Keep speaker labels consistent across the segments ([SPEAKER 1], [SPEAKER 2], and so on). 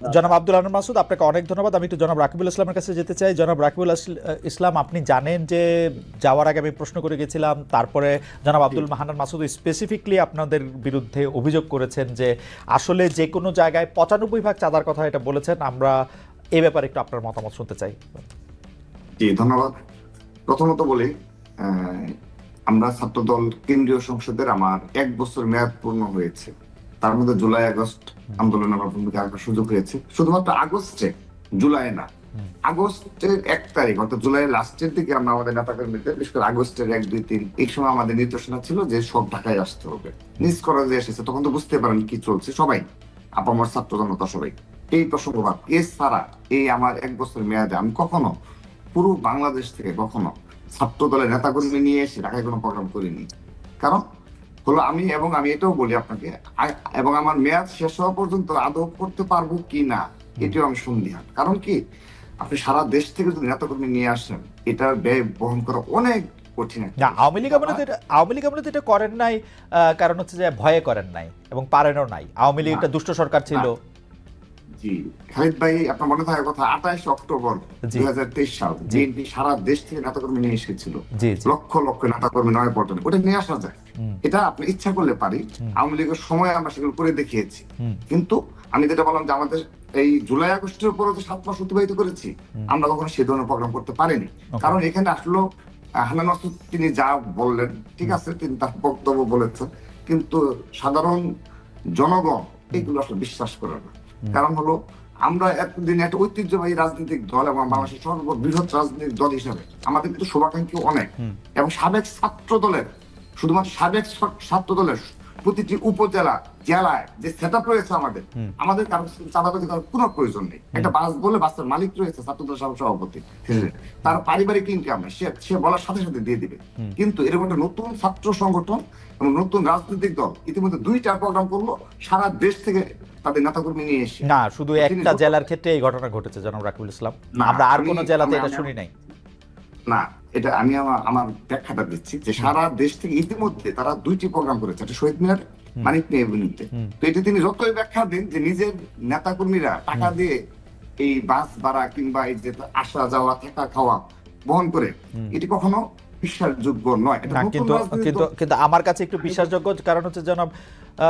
[SPEAKER 1] জনাব আব্দুল আনন্দ মাসুদ আপনাকে অনেক ধন্যবাদ। আমি একটু জনাব রাকিবুল ইসলামের কাছে যেতে চাই। জনাব রাকিবুল ইসলাম আপনি জানেন যে যাওয়ার আগে আমি প্রশ্ন করে গেছিলাম তারপরে জনাব আব্দুল মাহানান মাসুদ স্পেসিফিকলি আপনাদের বিরুদ্ধে অভিযোগ করেছেন যে আসলে যে কোনো জায়গায় পঁচানব্বই ভাগ চাঁদার কথা এটা বলেছেন। আমরা এ ব্যাপারে একটু আপনার মতামত শুনতে চাই।
[SPEAKER 2] জি ধন্যবাদ। প্রথমত বলি আমরা ছাত্রদল কেন্দ্রীয় সংসদের আমার এক বছর মেয়াদ পূর্ণ হয়েছে। তার মধ্যে জুলাই, আগস্ট আন্দোলনে আমার ভূমিকা রাখার সুযোগ হয়েছে শুধুমাত্র আগস্টে, জুলাই না, আগস্টের এক তারিখ, অর্থাৎ জুলাই লাস্টের দিকে আমরা আমাদের নেতা কর্মীদের বিশেষ করে আগস্টের এক, দুই, তিন, এই সময় আমাদের নির্দেশনা ছিল যে সব ঢাকায় আসতে হবে। নিজ করা যে এসেছে, তখন তো বুঝতে পারেন কি চলছে সবাই, আপামর ছাত্র জনতা সবাই। এই প্রসঙ্গবাদ, এছাড়া এই আমার এক বছর মেয়াদে আমি কখনো পুরো বাংলাদেশ থেকে কখনো ছাত্র দলের নেতাকর্মী নিয়ে এসে ঢাকায় কোনো প্রোগ্রাম করিনি। কারণ হলো আমি এবং আমি এটাও বলি আপনাকে এবং আমার মেয়াদ শেষ হওয়া পর্যন্ত আদৌ করতে পারব কি না এটিও আমি সন্দিহান কারণ কি আপনি সারা দেশ থেকে যদি নেতাকর্মী নিয়ে আসেন এটার ব্যয় বহন করা অনেক কঠিন
[SPEAKER 1] না আওয়ামী লীগ এটা- আওয়ামী লীগ এটা করেন নাই আহ, কারণ হচ্ছে যে ভয়ে করেন নাই এবং পারেনও নাই। আওয়ামী লীগ একটা দুষ্ট সরকার ছিল।
[SPEAKER 2] জি। খালিদ ভাই আপনার মনে থাকার কথা আঠাশ অক্টোবর দুই হাজার তেইশ সাল বিএনপি সারা দেশ থেকে নিয়ে এসেছিল। লক্ষ লক্ষ নয় পল্টনে ওটা নিয়ে আসা যায়। এটা আপনি ইচ্ছা করলে পারি। আওয়ামী লীগের সময় আমরা সেগুলো করে দেখিয়েছি। কিন্তু আমি যেটা বললাম যে আমাদের এই জুলাই আগস্টের উপরে তো সাত মাস অতিবাহিত করেছি। আমরা কখনো সে ধরনের প্রোগ্রাম করতে পারিনি. কারণ এখানে আসলো মাসুদ তিনি যা বললেন ঠিক আছে তিনি তার বক্তব্য বলেছেন। কিন্তু সাধারণ জনগণ এগুলো আসলে বিশ্বাস করে না। কারণ হলো আমরা এতদিন একটা ঐতিহ্যবাহী রাজনৈতিক দল এবং বাংলাদেশের সর্ববৃহৎ রাজনৈতিক দল হিসাবে আমাদের কিন্তু শুভাকাঙ্ক্ষী অনেক। এবং সাবেক ছাত্র দলের শুধুমাত্র সাবেক ছাত্র দলের প্রতিটি উপজেলা জেলায় যে সেট রয়েছে আমাদের আমাদের কারও চাঁদাবাজি করার কোনো প্রয়োজন নেই। একটা বাস বলে বাসের মালিক রয়েছে ছাত্র দলের সভাপতি। তার পারিবারিক ইনকাম সে সে বলার সাথে সাথে দিয়ে দিবে। কিন্তু এরকম একটা নতুন ছাত্র সংগঠন এবং নতুন রাজনৈতিক দল ইতিমধ্যে দুইটা প্রোগ্রাম করল সারা দেশ থেকে তাদের নেতাকর্মী নিয়ে এসে।
[SPEAKER 1] না শুধু একটা জেলার ক্ষেত্রে এই ঘটনা ঘটেছে জনাব রাকিবুল ইসলাম। আমরা আর কোনো জেলাতে এটা শুনি নাই।
[SPEAKER 2] না এটা আমি আমার ব্যাখ্যাটা দিচ্ছি যে সারা দেশ থেকে ইতিমধ্যে তারা দুইটি প্রোগ্রাম করেছে একটা শহীদ মিনার মানিক নিয়ে এভিনিউতে তো এটি তিনি যতই ব্যাখ্যা দিন যে নিজের নেতাকর্মীরা টাকা দিয়ে এই বাস ভাড়া কিংবা এই যে আসা যাওয়া থাকা খাওয়া বহন করে। এটি কখনো বিশ্বাসযোগ্য নয়
[SPEAKER 1] কিন্তু কিন্তু কিন্তু আমার কাছে একটু বিশ্বাসযোগ্য কারণ হচ্ছে জনাব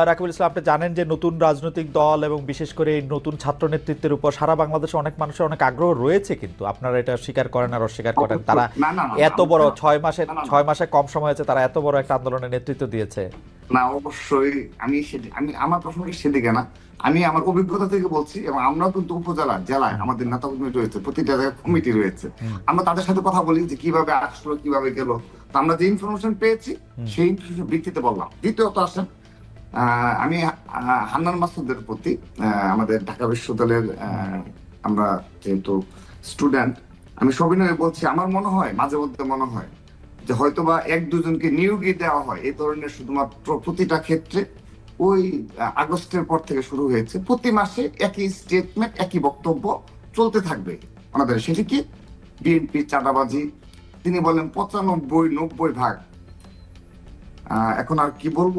[SPEAKER 1] রাকিবুল ইসলাম আপনি জানেন যে নতুন রাজনৈতিক দল এবং বিশেষ করে এই নতুন ছাত্র নেতৃত্বের উপর সারা বাংলাদেশে অনেক মানুষের অনেক আগ্রহ রয়েছে কিন্তু। আপনারা এটা স্বীকার করেন আর অস্বীকার করেন। তারা এত বড় ছয় মাসে। ছয় মাসে কম সময় আছে তারা এত বড় একটা আন্দোলনের নেতৃত্ব দিয়েছে।
[SPEAKER 2] না অবশ্যই। আমি আমি আমার সেদিকে না। আমি আমার অভিজ্ঞতা থেকে বলছি এবং আমরাও কিন্তু উপজেলা জেলায় আমাদের নেতা কর্মী রয়েছে প্রতিটা জায়গায় কমিটি রয়েছে। আমরা তাদের সাথে কথা বলি যে কীভাবে আসলো কীভাবে গেল। আমরা যে ইনফরমেশন পেয়েছি সেই ইনফরমেশন ভিত্তিতে বললাম। দ্বিতীয়ত আসেন আহ, আমি হান্নান মাসুদের প্রতি আমাদের ঢাকা বিশ্ববিদ্যালয়ের আহ, আমরা যেহেতু স্টুডেন্ট আমি সবিনয় বলছি আমার মনে হয় মাঝে মধ্যে মনে হয় যে হয়তোবা এক দুজনকে নিয়োগই দেওয়া হয় এই ধরনের শুধুমাত্র প্রতিটা ক্ষেত্রে ওই আগস্টের পর থেকে শুরু হয়েছে। প্রতি মাসে একই স্টেটমেন্ট একই বক্তব্য চলতে থাকবে। আমাদের সেটি কি? বিএনপি চাঁদাবাজি, তিনি বলেন পঁচানব্বই, নব্বই ভাগ। এখন আর কি বলব?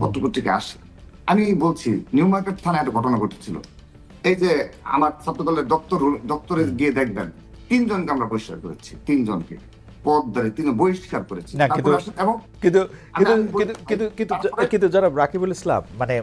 [SPEAKER 2] পত্রপত্রিকা আসে। আমি বলছি নিউ মার্কেট থানায় একটা ঘটনা ঘটেছিল। এই যে আমার ছাত্র দলের দপ্তর দপ্তরে গিয়ে দেখবেন তিনজনকে আমরা বহিষ্কার করেছি তিনজনকে। পদ ধরে তিনি বহিষ্কার করেছেন
[SPEAKER 1] কিন্তু-
[SPEAKER 2] এবং
[SPEAKER 1] কিন্তু কিন্তু কিন্তু জনাব রাকিবুল ইসলাম মানে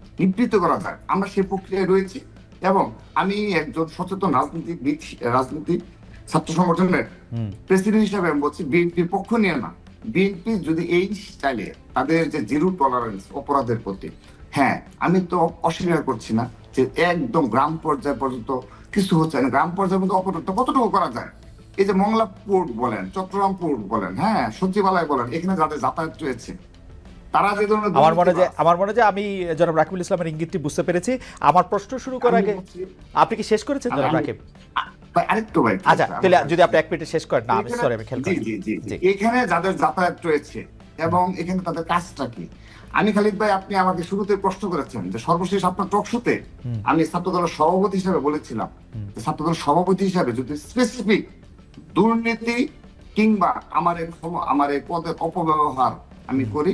[SPEAKER 2] নিবৃত্ত করা যায়। আমরা সেই প্রক্রিয়ায় রয়েছি এবং আমি একজন সচেতন রাজনীতিবিদ রাজনীতি ছাত্র সংগঠনের প্রেসিডেন্ট হিসাবে আমি বলছি বিএনপির পক্ষ নিয়ে না। বিএনপি যদি এই স্টাইলে তাদের যে জিরো টলারেন্স অপরাধের প্রতি হ্যাঁ আমি তো অস্বীকার করছি না যে একদম গ্রাম পর্যায় পর্যন্ত কিছু হচ্ছে না। গ্রাম পর্যায়ে মধ্যে অপরাধটা কতটুকু করা যায়? এই যে মংলা পোর্ট বলেন চট্টগ্রাম পোর্ট বলেন হ্যাঁ সচিবালয় বলেন এখানে যাদের যাতায়াত রয়েছে তারা যে ধরনের
[SPEAKER 1] আমার মনে যে আমার মনে যে আমি জনাব রাকিবুল ইসলামের ইঙ্গিতটি বুঝতে পেরেছি। আমার প্রশ্ন শুরু করার আগে আপনি কি শেষ করেছেন জনাব রাকিব?
[SPEAKER 2] আরেকটু ভাই
[SPEAKER 1] আচ্ছা তাহলে যদি আপনি এক মিনিটে শেষ করেন। না আমি সরি আমি খেয়াল
[SPEAKER 2] জি জি জি। এখানে যাদের যাতায়াত রয়েছে এবং এখানে তাদের কাজটা কি? আমি খালিদ ভাই আপনি আমাকে শুরুতে প্রশ্ন করেছেন যে সর্বশেষ আপনার টকশোতে। আমি ছাত্রদলের সভাপতি হিসাবে বলেছিলাম ছাত্রদলের সভাপতি হিসাবে যদি স্পেসিফিক দুর্নীতি কিংবা আমার আমার এই পদের অপব্যবহার আমি করি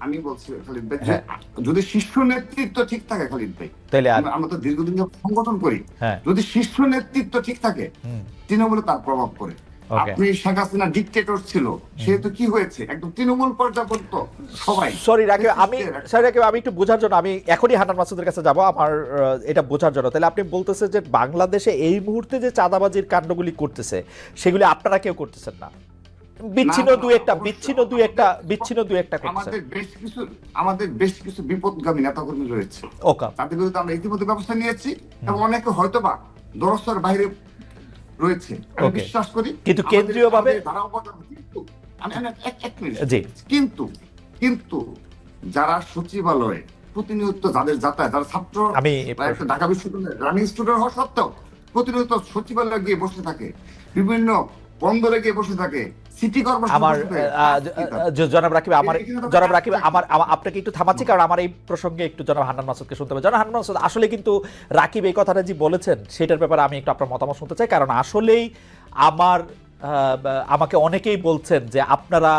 [SPEAKER 2] আমি বলছি খালিদ ভাই
[SPEAKER 1] হ্যাঁ।
[SPEAKER 2] যদি শীর্ষ নেতৃত্ব ঠিক থাকে খালিদ ভাই
[SPEAKER 1] আর
[SPEAKER 2] আমরা- তো দীর্ঘদিন সংগঠন করি।
[SPEAKER 1] হ্যাঁ।
[SPEAKER 2] যদি শীর্ষ নেতৃত্ব ঠিক থাকে তৃণমূলে তার প্রভাব পড়ে। আপনি শেখ হাসিনা ডিকটেটর ছিল সেহেতু কি হয়েছে? একদম তৃণমূল পর্যায়ে পর্যন্ত সবাই।
[SPEAKER 1] সরি রাকিব আমি সরি রাকিব আমি একটু বোঝার জন্য আমি এখনই হান্নান মাসুদের কাছে যাব আমার এটা বোঝার জন্য। তাহলে আপনি বলতেছেন যে বাংলাদেশে এই মুহূর্তে যে চাঁদাবাজির কাণ্ডগুলি করতেছে সেগুলি আপনারা কেউ করতেছেন না। বিচ্ছিন্ন দুই একটা বিচ্ছিন্ন দুই একটা বিচ্ছিন্ন দুই একটা
[SPEAKER 2] আমাদের বেশ কিছু আমাদের বেশ কিছু বিপদগামী নেতাকর্মী রয়েছে।
[SPEAKER 1] ওকা।
[SPEAKER 2] তাদের বিরুদ্ধে আমরা ইতিমধ্যে ব্যবস্থা নিয়েছি এবং অনেকে হয়তোবা দরস্তর বাইরে রয়েছে। আমি বিশ্বাস করি
[SPEAKER 1] কিন্তু কেন্দ্রীয়ভাবে- জি।
[SPEAKER 2] কিন্তু কিন্তু যারা সচিবালয়ে প্রতিনিয়ত যাদের যাতায়াত যারা ছাত্র
[SPEAKER 1] আমি
[SPEAKER 2] ঢাকা বিশ্ববিদ্যালয়ের রানিং স্টুডেন্ট হওয়া সত্ত্বেও প্রতিনিয়ত সচিবালয়ে গিয়ে বসে থাকে। বিভিন্ন বন্দরে গিয়ে বসে থাকে। সিটি
[SPEAKER 1] আমার জনাব রাকিব আমার জনাব রাকিব আমার আমার- আপনাকে একটু থামাচ্ছি কারণ আমার এই প্রসঙ্গে একটু জনাব হান্নান মাসুদকে শুনতে হবে। জনাব হান্নান মাসুদ আসলে কিন্তু রাকিব এই কথাটা যে বলেছেন সেটার ব্যাপারে আমি একটু আপনার মতামত শুনতে চাই কারণ আসলেই আমার আমাকে অনেকেই বলছেন যে আপনারা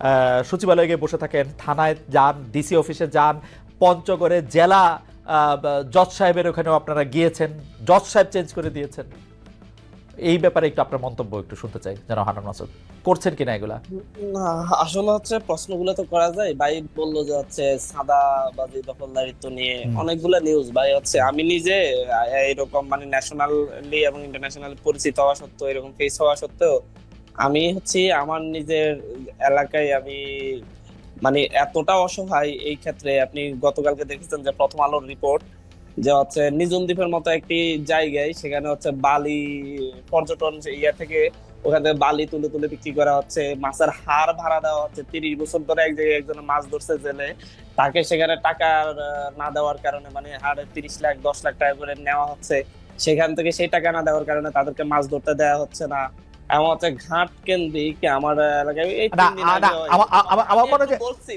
[SPEAKER 1] আহ, সচিবালয়ে গিয়ে বসে থাকেন থানায় যান ডিসি অফিসে যান পঞ্চগড়ে জেলা আহ, জজ সাহেবের ওখানেও আপনারা গিয়েছেন জজ সাহেব চেঞ্জ করে দিয়েছেন। এই ব্যাপারে একটু আপনার মন্তব্য একটু শুনতে চাই যেন হান্নান মাসুদ করছেন কিনা এগুলা?
[SPEAKER 3] না আসলে হচ্ছে প্রশ্নগুলো তো করা যায়। ভাই বলল যে হচ্ছে সাদা বাজি দখলদারিত্ব নিয়ে অনেকগুলো নিউজ ভাই হচ্ছে আমি নিজে এরকম মানে ন্যাশনালি এবং ইন্টারন্যাশনাল পরিচিত হওয়া সত্ত্বেও এরকম ফেস হওয়া সত্ত্বেও আমি হচ্ছে আমার নিজের এলাকায় আমি মানে এতটা অসহায় এই ক্ষেত্রে আপনি গতকালকে দেখেছেন যে প্রথম আলোর রিপোর্ট যে হচ্ছে নিঝুম দ্বীপের মতো একটি জায়গায় সেখানে হচ্ছে বালি পর্যটন ইয়া থেকে ওখান বালি তুলে তুলে বিক্রি করা হচ্ছে। মাছের হার ভাড়া দেওয়া হচ্ছে। তিরিশ বছর ধরে এক জায়গায় একজন মাছ ধরছে জেলে। তাকে সেখানে টাকা না দেওয়ার কারণে মানে হারে তিরিশ লাখ দশ লাখ টাকা করে নেওয়া হচ্ছে। সেখান থেকে সেই টাকা না দেওয়ার কারণে তাদেরকে মাছ ধরতে দেওয়া হচ্ছে না। এমন হচ্ছে ঘাট কেন্দ্রিক আমার এলাকায়
[SPEAKER 1] আমার- আমার- আমার মনে
[SPEAKER 3] বলছি